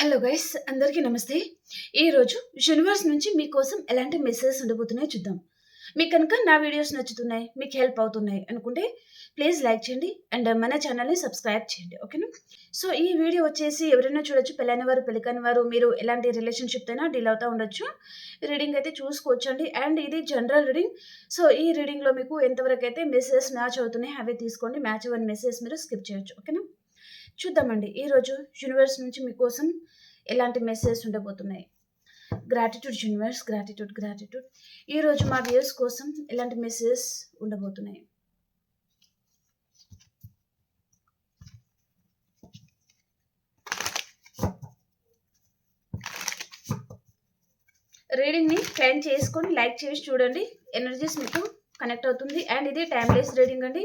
Hello guys అందరికీ నమస్తే. ఈరోజు యూనివర్స్ నుంచి మీకోసం ఎలాంటి మెసేజెస్ ఉండబోతున్నాయో చూద్దాం. మీకు కనుక నా వీడియోస్ నచ్చుతున్నాయి మీకు హెల్ప్ అవుతున్నాయి అనుకుంటే ప్లీజ్ లైక్ చేయండి అండ్ మన ఛానల్ని సబ్స్క్రైబ్ చేయండి ఓకేనా సో ఈ వీడియో వచ్చేసి ఎవరైనా చూడొచ్చు పెళ్ళైన వారు పెళ్ళికాని వారు మీరు ఎలాంటి రిలేషన్షిప్ అయినా డీల్ అవుతూ ఉండొచ్చు. రీడింగ్ అయితే చూసుకోవచ్చండి అండ్ ఇది జనరల్ రీడింగ్ సో ఈ రీడింగ్లో మీకు ఎంతవరకు అయితే మెసేజెస్ మ్యాచ్ అవుతున్నాయి అవి తీసుకోండి. మ్యాచ్ అవ్వని మెసేజెస్ మీరు స్కిప్ చేయొచ్చు ఓకేనా చూద్దామండి. ఈరోజు యూనివర్స్ నుంచి మీకోసం ఎలాంటి మెసేజెస్ ఉండబోతున్నాయి? గ్రాటిట్యూడ్ యూనివర్స్ గ్రాటిట్యూడ్ గ్రాటిట్యూడ్ ఈరోజు మా వ్యూస్ కోసం ఎలాంటి మెసేజెస్ ఉండబోతున్నాయి? రీడింగ్ని ఫ్యాన్ చేసుకొని లైక్ చేసి చూడండి. ఎనర్జీస్ మీకు కనెక్ట్ అవుతుంది. అండ్ ఇది టైమ్లెస్ రీడింగ్ అండి.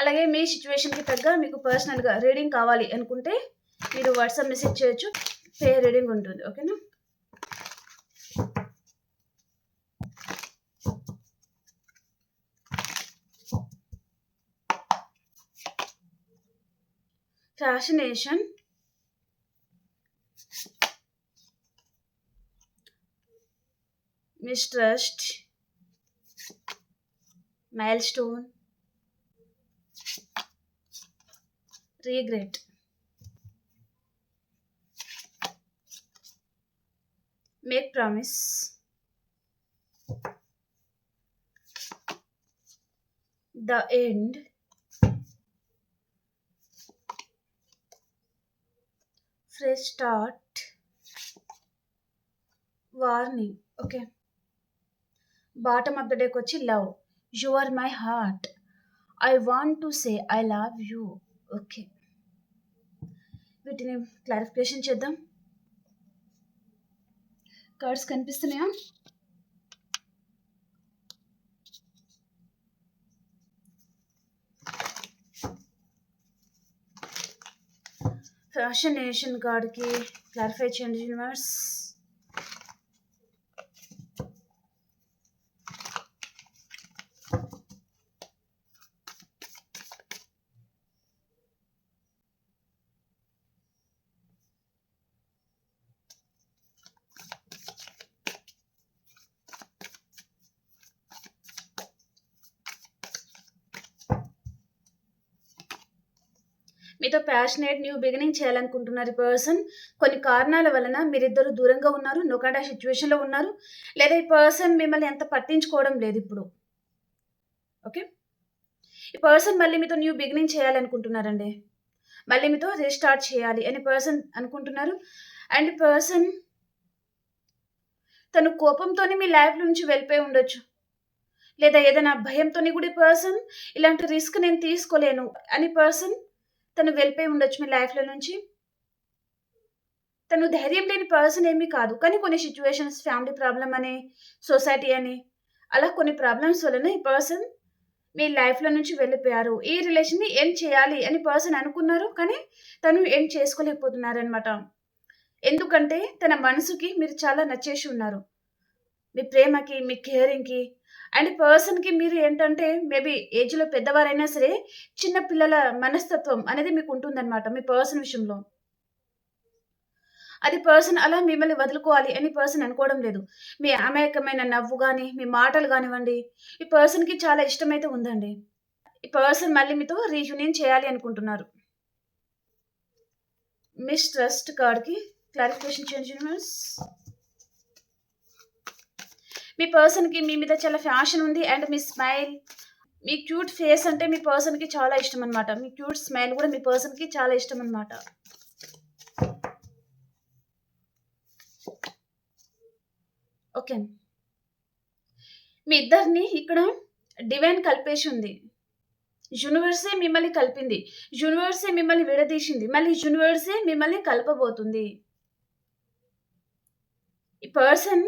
అలాగే మీ సిచ్యువేషన్కి తగ్గ మీకు పర్సనల్గా రీడింగ్ కావాలి అనుకుంటే మీరు వాట్సాప్ మెసేజ్ చేయొచ్చు. పే రీడింగ్ ఉంటుంది. ఓకేనా fascination mistrust mile regret. Make promise. The end. Fresh start. Warning. Okay. Bottom of the డేకి వచ్చి love you are my heart I want to say I love you okay వీటిని clarification చేద్దాం. Cards కనిపిస్తున్నాయా? Fascination కార్డ్కి clarify చేయండి universe మీతో passionate new beginning చేయాలనుకుంటున్నారు ఈ పర్సన్ కొన్ని కారణాల వలన మీరిద్దరు దూరంగా ఉన్నారు నొకాడా సిచ్యువేషన్లో ఉన్నారు. లేదా ఈ పర్సన్ మిమ్మల్ని ఎంత పట్టించుకోవడం లేదు ఇప్పుడు. ఓకే ఈ పర్సన్ మళ్ళీ మీతో న్యూ బిగినింగ్ చేయాలనుకుంటున్నారండి. మళ్ళీ మీతో రీస్టార్ట్ చేయాలి అని పర్సన్ అనుకుంటున్నారు. అండ్ పర్సన్ తను కోపంతోనే మీ లైఫ్ నుంచి వెళ్ళిపోయి ఉండొచ్చు. లేదా ఏదైనా భయంతోని కూడా పర్సన్ ఇలాంటి రిస్క్ నేను తీసుకోలేను అని పర్సన్ తను వెళ్ళిపోయి ఉండొచ్చు మీ లైఫ్లో నుంచి. తను ధైర్యం లేని పర్సన్ ఏమీ కాదు. కానీ కొన్ని సిచ్యువేషన్స్ ఫ్యామిలీ ప్రాబ్లం అని సొసైటీ అని అలా కొన్ని ప్రాబ్లమ్స్ వలన ఈ పర్సన్ మీ లైఫ్లో నుంచి వెళ్ళిపోయారు. ఈ రిలేషన్ని ఏం చేయాలి అని పర్సన్ అనుకున్నారు. కానీ తను ఏం చేసుకోలేకపోతున్నారు అనమాట ఎందుకంటే తన మనసుకి మీరు చాలా నచ్చేసి ఉన్నారు. మీ ప్రేమకి మీ కేరింగ్కి అండ్ పర్సన్కి మీరు ఏంటంటే మేబీ ఏజ్లో పెద్దవారైనా సరే చిన్న పిల్లల మనస్తత్వం అనేది మీకు ఉంటుందన్నమాట మీ పర్సన్ విషయంలో. అది పర్సన్ అలా మిమ్మల్ని వదులుకోవాలి అని పర్సన్ అనుకోవడం లేదు. మీ అమాయకమైన నవ్వు కానీ మీ మాటలు కానివ్వండి ఈ పర్సన్కి చాలా ఇష్టమైతే ఉందండి. ఈ పర్సన్ మళ్ళీ మీతో రీయూనియన్ చేయాలి అనుకుంటున్నారు. మిస్ ట్రస్ట్ కార్డ్కి క్లారిఫికేషన్ చేంజ్ యూనివర్స్ మీ పర్సన్కి మీ మీద చాలా ఫ్యాషన్ ఉంది అండ్ మీ స్మైల్ మీ క్యూట్ ఫేస్ అంటే మీ పర్సన్కి చాలా ఇష్టం అనమాట మీ క్యూట్ స్మైల్ కూడా మీ పర్సన్కి చాలా ఇష్టం అనమాట ఓకే మీ ఇద్దరిని ఇక్కడ డివైన్ కలిపేసి ఉంది. యూనివర్సే మిమ్మల్ని కలిపింది. యూనివర్సే మిమ్మల్ని విడదీసింది. మళ్ళీ యూనివర్సే మిమ్మల్ని కలపబోతుంది. ఈ పర్సన్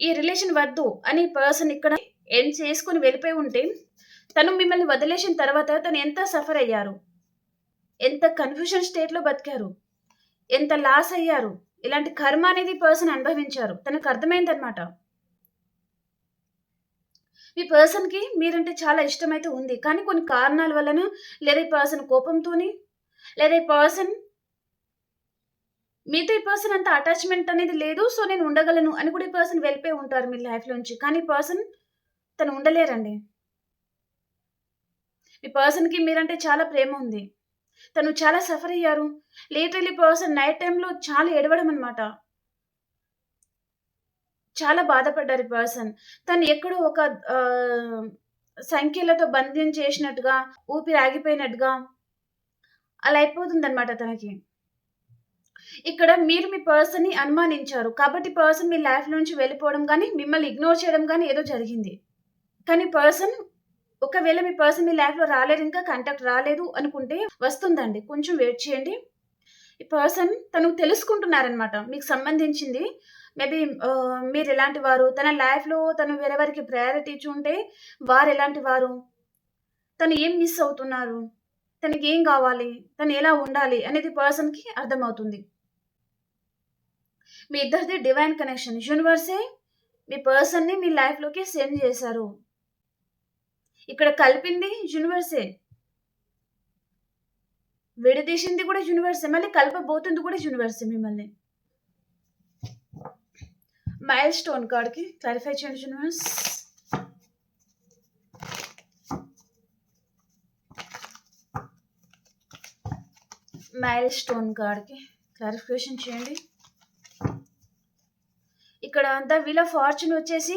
ఈ రిలేషన్ వద్దు అని పర్సన్ ఇక్కడ ఎండ్ చేసుకుని వెళ్ళిపోయి ఉంటే తను మిమ్మల్ని వదిలేసిన తర్వాత తను ఎంత సఫర్ అయ్యారు? ఎంత కన్ఫ్యూషన్ స్టేట్లో బతికారు? ఎంత లాస్ అయ్యారు? ఇలాంటి కర్మ అనేది పర్సన్ అనుభవించారు. తనకు అర్థమైందనమాట మీ పర్సన్‌కి మీరంటే చాలా ఇష్టమైతే ఉంది. కానీ కొన్ని కారణాల వలన లేదా ఈ పర్సన్ కోపంతోని లేదా ఈ పర్సన్ మీతో ఈ పర్సన్ అంత అటాచ్‌మెంట్ అనేది లేదు. సో, నేను ఉండగలను అని కూడా ఈ పర్సన్ వెళ్ళిపోయి ఉంటారు మీ లైఫ్‌లోంచి. కానీ పర్సన్ తను ఉండలేరండి. మీ పర్సన్‌కి మీరంటే చాలా ప్రేమ ఉంది. తను చాలా సఫర్ అయ్యారు. లిటరల్లీ పర్సన్ నైట్ టైంలో చాలా ఏడవడం అనమాట చాలా బాధపడ్డారు ఈ పర్సన్. తను ఎక్కడో ఒక సంఖ్యలతో బంధం చేసినట్టుగా, ఊపిరి ఆగిపోయినట్టుగా అలా అయిపోతుందన్నమాట తనకి. ఇక్కడ మీరు మీ పర్సన్‌ని అనుమానించారు. కాబట్టి పర్సన్ మీ లైఫ్ నుంచి వెళ్ళిపోవడం కానీ మిమ్మల్ని ఇగ్నోర్ చేయడం కానీ ఏదో జరిగింది. కానీ పర్సన్ ఒకవేళ మీ పర్సన్ మీ లైఫ్‌లో రాలేదు ఇంకా కాంటాక్ట్ రాలేదు అనుకుంటే వస్తుందండి. కొంచెం వెయిట్ చేయండి. ఈ పర్సన్ తను తెలుసుకుంటున్నారనమాట. మీకు సంబంధించింది మేబీ మీరు ఎలాంటి వారు, తన లైఫ్‌లో తను వేరెవరికి ప్రయారిటీ ఇచ్చుంటే వారెలాంటి వారు, తను ఏం మిస్ అవుతున్నారు, తనకి ఏం కావాలి, తను ఎలా ఉండాలి అనేది పర్సన్‌కి అర్థమవుతుంది. మీ ఇద్దరిది డివైన్ కనెక్షన్. యూనివర్సే మీ పర్సన్‌ని మీ లైఫ్‌లోకి సెండ్ చేశారు. ఇక్కడ కలిపింది యూనివర్సే. విడదీసింది కూడా యూనివర్సే. మళ్ళీ కలపబోతుంది కూడా యూనివర్సే మిమ్మల్ని. మైల్ స్టోన్ కార్డ్‌కి క్లారిఫై చేయండి యూనివర్స్. మైల్ స్టోన్ కార్డ్‌కి క్లారిఫికేషన్ చేయండి. ఇక్కడ ద వీళ్ళ ఫార్చ్యూన్ వచ్చేసి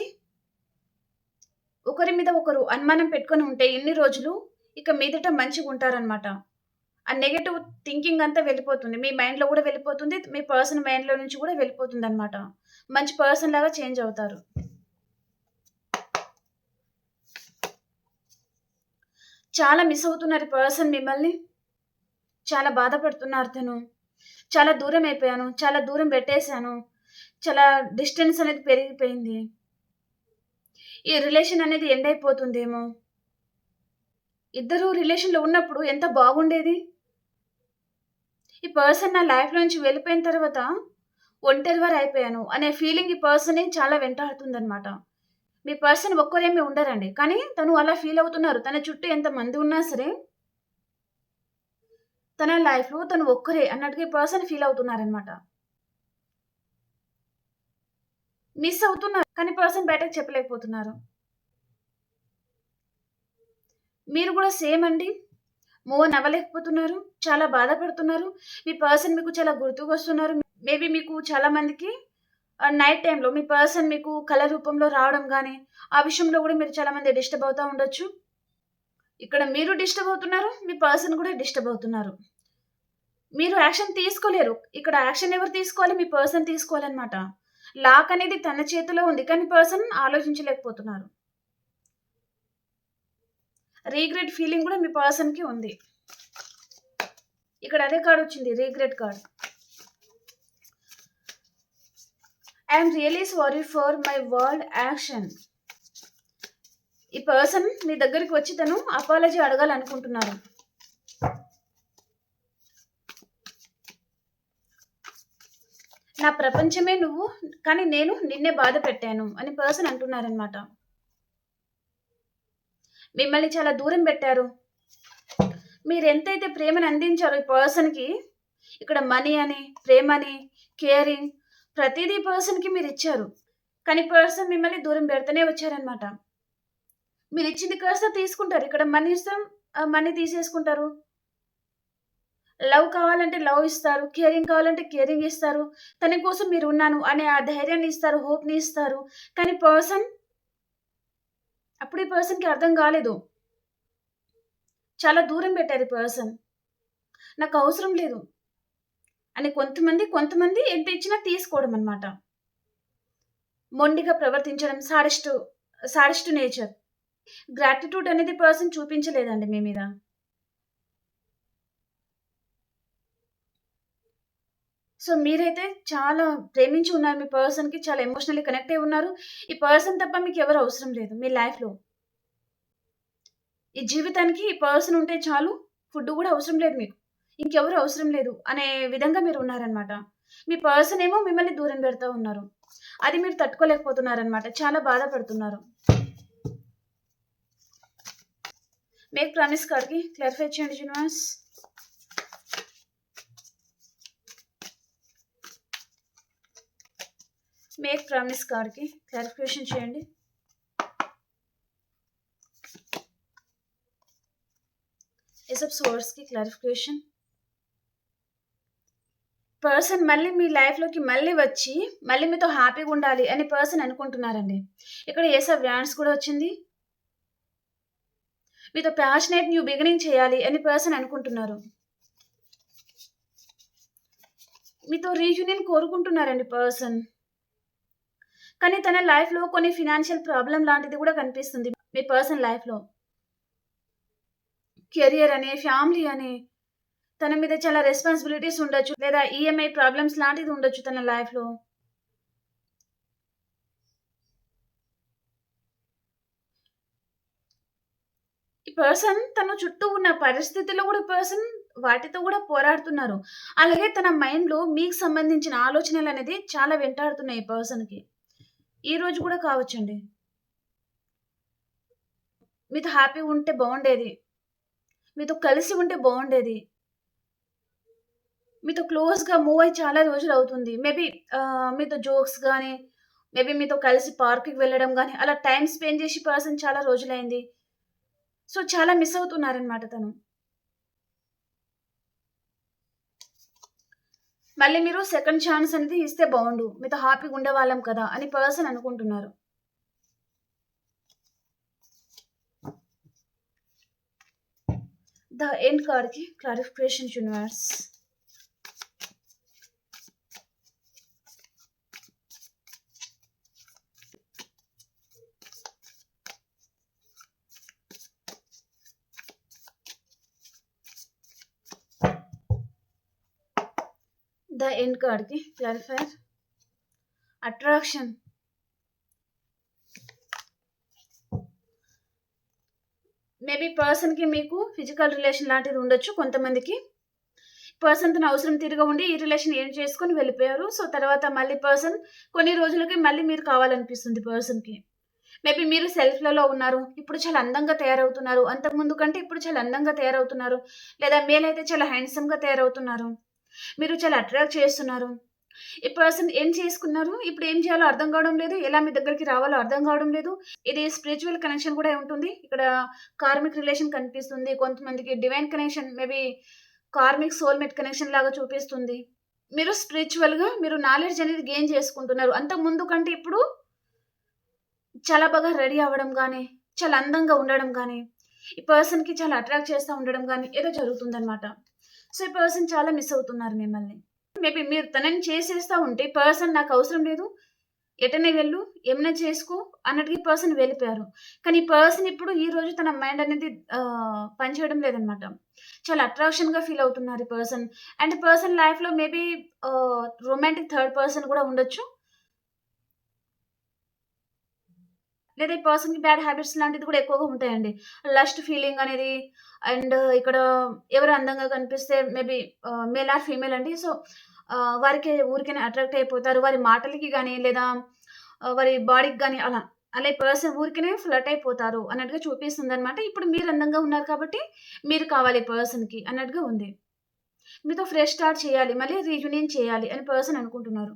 ఒకరి మీద ఒకరు అనుమానం పెట్టుకొని ఉంటే ఎన్ని రోజులు ఇక మీదట మంచిగా ఉంటారనమాట ఆ నెగటివ్ థింకింగ్ అంతా వెళ్ళిపోతుంది. మీ మైండ్‌లో కూడా వెళ్ళిపోతుంది. మీ పర్సన్ మైండ్‌లో నుంచి కూడా వెళ్ళిపోతుందనమాట. మంచి పర్సన్ లాగా చేంజ్ అవుతారు. చాలా మిస్ అవుతున్నారు పర్సన్ మిమ్మల్ని. చాలా బాధపడుతున్నారు తను. చాలా దూరం అయిపోయాను. చాలా దూరం పెట్టేశాను చాలా డిస్టెన్స్ అనేది పెరిగిపోయింది. ఈ రిలేషన్ అనేది ఎండ్ అయిపోతుందేమో. ఇద్దరు రిలేషన్‌లో ఉన్నప్పుడు ఎంత బాగుండేది. ఈ పర్సన్ నా లైఫ్ నుంచి వెళ్ళిపోయిన తర్వాత ఒంటరివారు అయిపోయాను అనే ఫీలింగ్ ఈ పర్సన్ చాలా వెంటాడుతుందనమాట. మీ పర్సన్ ఒక్కరేమి ఉండరండి. కానీ తను అలా ఫీల్ అవుతున్నారు. తన చుట్టూ ఎంతమంది ఉన్నా సరే తన లైఫ్‌లో తను ఒక్కరే అన్నట్టుగా ఈ పర్సన్ ఫీల్ అవుతున్నారనమాట. మిస్ అవుతున్నారు. కానీ పర్సన్ బయటకి చెప్పలేకపోతున్నారు. మీరు కూడా సేమ్ అండి. మూవ్ ఆన్ అవ్వలేకపోతున్నారు. చాలా బాధపడుతున్నారు. మీ పర్సన్ మీకు చాలా గుర్తుకొస్తున్నారు. మేబీ మీకు చాలా మందికి నైట్ టైంలో మీ పర్సన్ మీకు కళ రూపంలో రావడం కానీ ఆ విషయంలో కూడా మీరు చాలా మంది డిస్టర్బ్ అవుతూ ఉండొచ్చు. ఇక్కడ మీరు డిస్టర్బ్ అవుతున్నారు. మీ పర్సన్ కూడా డిస్టర్బ్ అవుతున్నారు. మీరు యాక్షన్ తీసుకోలేరు. ఇక్కడ యాక్షన్ ఎవరు తీసుకోవాలి? మీ పర్సన్ తీసుకోవాలన్నమాట లాక్ అనేది తన చేతిలో ఉంది. కానీ పర్సన్ ఆలోచించలేకపోతున్నారు. రీగ్రెట్ ఫీలింగ్ కూడా మీ పర్సన్‌కి ఉంది. ఇక్కడ అదే కార్డ్ వచ్చింది. Regret card. I really sorry for my word action. ఈ పర్సన్ మీ దగ్గరికి వచ్చి తను అపాలజీ అడగాలనుకుంటున్నారు. నా ప్రపంచమే నువ్వు. కానీ నేను నిన్నే బాధ పెట్టాను అని పర్సన్ అంటున్నారనమాట. మిమ్మల్ని చాలా దూరం పెట్టారు. మీరు ఎంతైతే ప్రేమను అందించారో ఈ పర్సన్‌కి ఇక్కడ మనీ అని, ప్రేమ అని కేరింగ్ ప్రతిదీ పర్సన్‌కి మీరు ఇచ్చారు కానీ పర్సన్ మిమ్మల్ని దూరం పెడుతూనే వచ్చారనమాట. మీరు ఇచ్చింది కాస్త తీసుకుంటారు. ఇక్కడ మనీ ఇస్తాం మనీ తీసేసుకుంటారు. లవ్ కావాలంటే లవ్ ఇస్తారు. కేరింగ్ కావాలంటే కేరింగ్ ఇస్తారు. తన కోసం మీరు ఉన్నాను అనే ఆ ధైర్యాన్ని ఇస్తారు. హోప్‌ని ఇస్తారు. కానీ పర్సన్ అప్పుడు ఈ పర్సన్‌కి అర్థం కాలేదు. చాలా దూరం పెట్టారు పర్సన్. నాకు అవసరం లేదు. అని కొంతమంది, కొంతమంది ఎంత ఇచ్చినా తీసుకోవడం అనమాట. మొండిగా ప్రవర్తించడం సాడిస్ట్, సాడిస్ట్ నేచర్. గ్రాటిట్యూడ్ అనేది పర్సన్ చూపించలేదండి మీ మీద. సో, మీరైతే చాలా ప్రేమించి ఉన్నారు మీ పర్సన్‌కి. చాలా ఎమోషనల్లీ కనెక్ట్ అయి ఉన్నారు. ఈ పర్సన్ తప్ప మీకు ఎవరు అవసరం లేదు మీ లైఫ్‌లో. ఈ జీవితానికి ఈ పర్సన్ ఉంటే చాలు. ఫుడ్ కూడా అవసరం లేదు మీకు. ఇంకెవరు అవసరం లేదు అనే విధంగా మీరు ఉన్నారనమాట. మీ పర్సన్ ఏమో మిమ్మల్ని దూరం పెడతా ఉన్నారు. అది మీరు తట్టుకోలేకపోతున్నారనమాట. చాలా బాధపడుతున్నారు. మేక్ ప్రామిస్ కార్డ్కి క్లారిఫై చేయండి యూనివర్స్ మేక్ ప్రామిస్ కార్డ్కి క్లారిఫికేషన్ చేయండి. ఎసప్ సోర్స్కి క్లారిఫికేషన్ పర్సన్ మళ్ళీ మీ లైఫ్లోకి మళ్ళీ వచ్చి మళ్ళీ మీతో హ్యాపీగా ఉండాలి అని పర్సన్ అనుకుంటున్నారండి. ఇక్కడ ఏసా వ్యాన్స్ కూడా వచ్చింది. మీతో ప్యాషనేట్ న్యూ బిగినింగ్ చేయాలి అని పర్సన్ అనుకుంటున్నారు. మీతో రీయూనియన్ కోరుకుంటున్నారండి పర్సన్ కానీ తన లైఫ్లో కొన్ని ఫినాన్షియల్ ప్రాబ్లం లాంటిది కూడా కనిపిస్తుంది మీ పర్సన్ లైఫ్లో. కెరియర్ అని ఫ్యామిలీ అని తన మీద చాలా రెస్పాన్సిబిలిటీస్ ఉండొచ్చు లేదా ఈఎంఐ ప్రాబ్లమ్స్ లాంటిది ఉండొచ్చు తన లైఫ్లో. ఈ పర్సన్ తన చుట్టూ ఉన్న పరిస్థితుల్లో కూడా పర్సన్ వాటితో కూడా పోరాడుతున్నారు. అలాగే తన మైండ్లో మీకు సంబంధించిన ఆలోచనలు అనేది చాలా వెంటాడుతున్నాయి ఈ పర్సన్కి. ఈ రోజు కూడా కావచ్చండి. మీతో హ్యాపీ ఉంటే బాగుండేది. మీతో కలిసి ఉంటే బాగుండేది. మీతో క్లోజ్గా మూవ్ అయ్యి చాలా రోజులు అవుతుంది. మేబీ మీతో జోక్స్ కానీ మేబీ మీతో కలిసి పార్క్కి వెళ్ళడం కానీ అలా టైం స్పెండ్ చేసి పర్సన్ చాలా రోజులైంది. సో చాలా మిస్ అవుతున్నారనమాట తను. మళ్ళీ మీరు సెకండ్ ఛాన్స్ అనేది ఇస్తే బాగుండు. మీతో హ్యాపీగా ఉండేవాళ్ళం కదా అని పర్సన్ అనుకుంటున్నారు. ద ఎండ్ కార్డ్కి క్లారిఫికేషన్ యూనివర్స్ ద ఎండ్ కార్డ్కి క్లారిఫైర్ అట్రాక్షన్ మేబీ పర్సన్కి మీకు ఫిజికల్ రిలేషన్ లాంటిది ఉండొచ్చు కొంతమందికి. పర్సన్ తన అవసరం తిరిగి ఉండి ఈ రిలేషన్ ఏం చేసుకొని వెళ్ళిపోయారు. సో తర్వాత మళ్ళీ పర్సన్ కొన్ని రోజులకి మళ్ళీ మీరు కావాలనిపిస్తుంది పర్సన్కి మేబీ మీరు సెల్ఫ్లలో ఉన్నారు. ఇప్పుడు చాలా అందంగా తయారవుతున్నారు. అంతకుముందు కంటే ఇప్పుడు చాలా అందంగా తయారవుతున్నారు. లేదా మేలైతే చాలా హ్యాండ్సమ్గా తయారవుతున్నారు. మీరు చాలా అట్రాక్ట్ చేస్తున్నారు. ఈ పర్సన్ ఏం చేసుకున్నారు? ఇప్పుడు ఏం చేయాలో అర్థం కావడం లేదు. ఎలా మీ దగ్గరికి రావాలో అర్థం కావడం లేదు. ఇది స్పిరిచువల్ కనెక్షన్ కూడా ఉంటుంది. ఇక్కడ కార్మిక్ రిలేషన్ కనిపిస్తుంది. కొంతమందికి divine connection maybe karmic soulmate connection లాగా చూపిస్తుంది. మీరు స్పిరిచువల్గా మీరు నాలెడ్జ్ అనేది గెయిన్ చేసుకుంటున్నారు. అంత ముందు కంటే ఇప్పుడు చాలా బాగా రెడీ అవ్వడం కానీ చాలా అందంగా ఉండడం కానీ ఈ పర్సన్కి చాలా అట్రాక్ట్ చేస్తూ ఉండడం కానీ ఏదో జరుగుతుందన్నమాట. సో ఈ పర్సన్ చాలా మిస్ అవుతున్నారు మిమ్మల్ని. మేబీ మీరు తనని చేసేస్తూ ఉంటే పర్సన్ నాకు అవసరం లేదు. ఎటనే వెళ్ళు ఏమైనా చేసుకో అన్నట్టుగా పర్సన్ వెళ్ళిపోయారు. కానీ ఈ పర్సన్ ఇప్పుడు ఈ రోజు తన మైండ్ అనేది పనిచేయడం లేదనమాట చాలా అట్రాక్షన్గా ఫీల్ అవుతున్నారు ఈ పర్సన్ అండ్ పర్సన్ లైఫ్లో మేబీ రొమాంటిక్ థర్డ్ పర్సన్ కూడా ఉండొచ్చు. లేదా ఈ పర్సన్కి బ్యాడ్ హ్యాబిట్స్ లాంటిది కూడా ఎక్కువగా ఉంటాయండి. లస్ట్ ఫీలింగ్ అనేది అండ్ ఇక్కడ ఎవరు అందంగా కనిపిస్తే మేబీ మేల్ ఆర్ ఫీమేల్ అండి. సో వారికి ఊరికైనా అట్రాక్ట్ అయిపోతారు. వారి మాటలకి కానీ లేదా వారి బాడీకి కానీ అలా అలా పర్సన్ ఊరికనే ఫ్లట్ అయిపోతారు అన్నట్టుగా చూపిస్తుంది అనమాట ఇప్పుడు మీరు అందంగా ఉన్నారు కాబట్టి మీరు కావాలి పర్సన్కి అన్నట్టుగా ఉంది. మీతో ఫ్రెష్ స్టార్ట్ చేయాలి మళ్ళీ రీయూనియన్ చేయాలి అని పర్సన్ అనుకుంటున్నారు.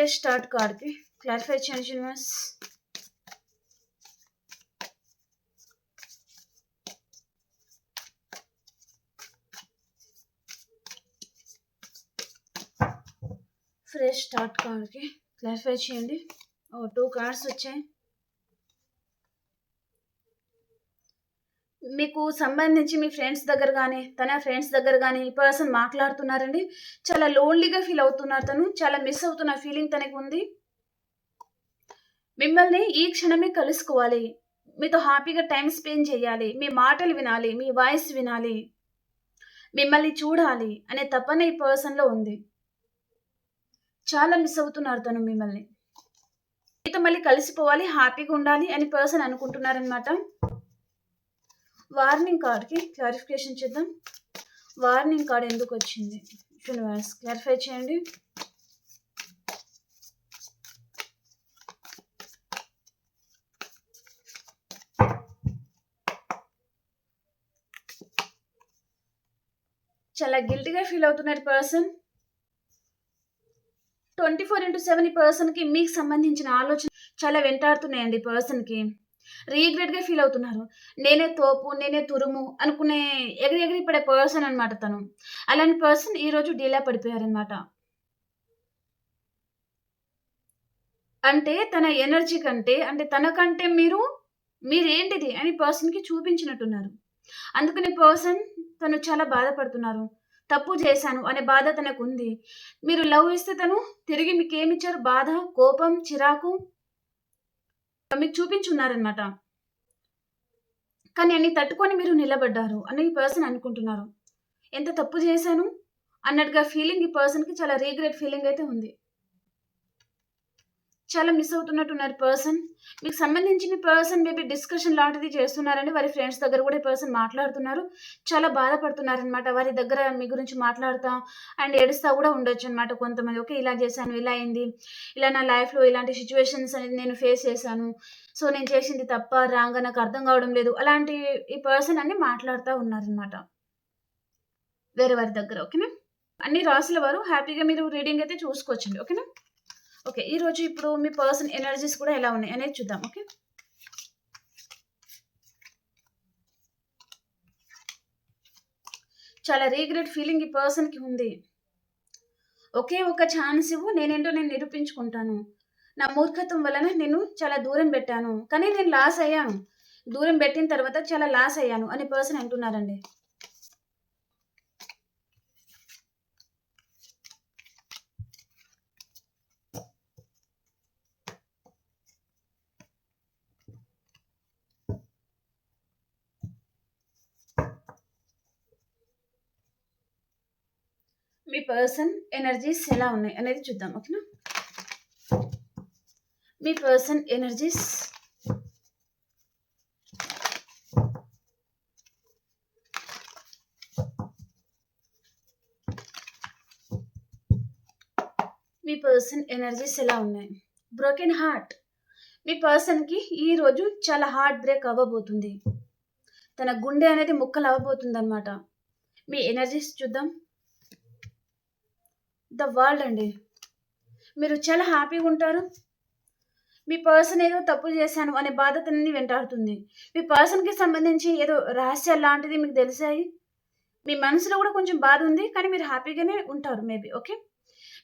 ఫ్రెష్ స్టార్ట్ కార్డ్కి క్లారిఫై చేయండి యూనివర్స్ ఫ్రెష్ స్టార్ట్ కార్డ్కి క్లారిఫై చేయండి ఓ టూ కార్డ్స్ వచ్చాయి మీకు సంబంధించి మీ ఫ్రెండ్స్ దగ్గర కానీ తన ఫ్రెండ్స్ దగ్గర కానీ ఈ పర్సన్ మాట్లాడుతున్నారండి. చాలా లోన్లీగా ఫీల్ అవుతున్నారు తను. చాలా మిస్ అవుతున్న ఫీలింగ్ తనకు ఉంది. మిమ్మల్ని ఈ క్షణమే కలుసుకోవాలి. మీతో హ్యాపీగా టైం స్పెండ్ చేయాలి. మీ మాటలు వినాలి. మీ వాయిస్ వినాలి. మిమ్మల్ని చూడాలి అనే తపన ఈ పర్సన్లో ఉంది. చాలా మిస్ అవుతున్నారు తను మిమ్మల్ని. మీతో మళ్ళీ కలిసిపోవాలి హ్యాపీగా ఉండాలి అని పర్సన్ అనుకుంటున్నారనమాట వార్నింగ్ కార్డ్కి క్లారిఫికేషన్ చేద్దాం. వార్నింగ్ కార్డ్ ఎందుకు వచ్చింది? యూనివర్స్ క్లారిఫై చేయండి. చాలా గిల్టీగా ఫీల్ అవుతున్నారు person twenty four into seven ఈ పర్సన్కి మీకు సంబంధించిన ఆలోచన చాలా వెంటాడుతున్నాయండి పర్సన్కి రీగ్రెట్గా ఫీల్ అవుతున్నారు. నేనే తోపు నేనే తురుము అనుకునే ఎగిరి ఎగిరి పడే పర్సన్ అనమాట తను. అలాంటి పర్సన్ ఈరోజు డీలా పడిపోయారనమాట అంటే తన ఎనర్జీ కంటే అంటే తనకంటే మీరు మీరేంటిది అని పర్సన్కి చూపించినట్టున్నారు. అందుకని పర్సన్ తను చాలా బాధపడుతున్నారు. తప్పు చేశాను అనే బాధ తనకు ఉంది మీరు లవ్ ఇస్తే తను తిరిగి మీకేమిచ్చారు? బాధ కోపం చిరాకు? మీకు చూపించున్నారనమాట కానీ అన్ని తట్టుకొని మీరు నిలబడ్డారు అని ఈ పర్సన్ అనుకుంటున్నారు. ఎంత తప్పు చేశాను? అన్నట్టుగా ఫీలింగ్ ఈ పర్సన్కి చాలా రీగ్రెట్ ఫీలింగ్ అయితే ఉంది. చాలా మిస్ అవుతున్నట్టున్నారు పర్సన్ మీకు సంబంధించిన పర్సన్ మేబీ డిస్కషన్ లాంటిది చేస్తున్నారని వారి ఫ్రెండ్స్ దగ్గర కూడా ఈ పర్సన్ మాట్లాడుతున్నారు. చాలా బాధపడుతున్నారనమాట వారి దగ్గర మీ గురించి మాట్లాడుతా అండ్ ఏడుస్తా కూడా ఉండొచ్చు అనమాట కొంతమంది. ఓకే ఇలా చేశాను ఇలా అయింది. ఇలా నా లైఫ్లో ఇలాంటి సిచ్యువేషన్స్ అనేది నేను ఫేస్ చేశాను. సో నేను చేసింది తప్ప రాంగ్ నాకు అర్థం కావడం లేదు. అలాంటి ఈ పర్సన్ అన్ని మాట్లాడుతూ ఉన్నారనమాట వేరే వారి దగ్గర ఓకేనా? అన్ని రాసుల వారు హ్యాపీగా మీరు రీడింగ్ అయితే చూసుకోవచ్చండి ఓకేనా? ఓకే ఈరోజు ఇప్పుడు మీ పర్సన్ ఎనర్జీస్ కూడా ఎలా ఉన్నాయి అనేది చూద్దాం ఓకే చాలా రీగ్రెట్ ఫీలింగ్ ఈ పర్సన్కి ఉంది. ఒకే ఒక ఛాన్స్ ఇవ్వు నేనేంటో నేను నిరూపించుకుంటాను. నా మూర్ఖత్వం వలన నేను చాలా దూరం పెట్టాను. కానీ నేను లాస్ అయ్యాను. దూరం పెట్టిన తర్వాత చాలా లాస్ అయ్యాను అని పర్సన్ అంటున్నారండి. మీ పర్సన్ ఎనర్జీస్ ఎలా ఉన్నాయి అనేది చూద్దాం ఓకేనా? మీ పర్సన్ ఎనర్జీస్ మీ పర్సన్ ఎనర్జీస్ ఎలా ఉన్నాయి? బ్రోకెన్ హార్ట్ మీ పర్సన్కి ఈరోజు చాలా హార్ట్ బ్రేక్ అవ్వబోతుంది. తన గుండె అనేది ముక్కలు అవ్వబోతుంది అనమాట మీ ఎనర్జీస్ చూద్దాం. ద వరల్డ్ అండి. మీరు చాలా హ్యాపీగా ఉంటారు. మీ పర్సన్ ఏదో తప్పు చేశాను అనే బాధ వెంటాడుతుంది. మీ పర్సన్కి సంబంధించి ఏదో రహస్యాలు లాంటిది మీకు తెలిసాయి? మీ మనసులో కూడా కొంచెం బాధ ఉంది కానీ మీరు హ్యాపీగానే ఉంటారు మేబీ ఓకే?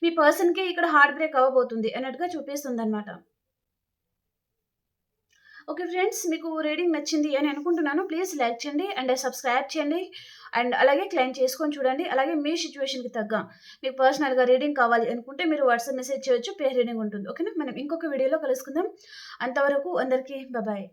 మీ పర్సన్కి ఇక్కడ హార్ట్ బ్రేక్ అవ్వబోతుంది అన్నట్టుగా చూపిస్తుంది అనమాట ఓకే ఫ్రెండ్స్ మీకు రీడింగ్ నచ్చింది అని అనుకుంటున్నాను. ప్లీజ్ లైక్ చేయండి అండ్ సబ్స్క్రైబ్ చేయండి. అండ్ అలాగే క్లైమ్ చేసుకొని చూడండి. అలాగే మీ సిచ్యువేషన్కి తగ్గ మీకు పర్సనల్గా రీడింగ్ కావాలి అనుకుంటే మీరు వాట్సాప్ మెసేజ్ చేయొచ్చు పే రీడింగ్ ఉంటుంది. ఓకేనా? మనం ఇంకొక వీడియోలో కలుసుకుందాం. అంతవరకు అందరికీ బాయ్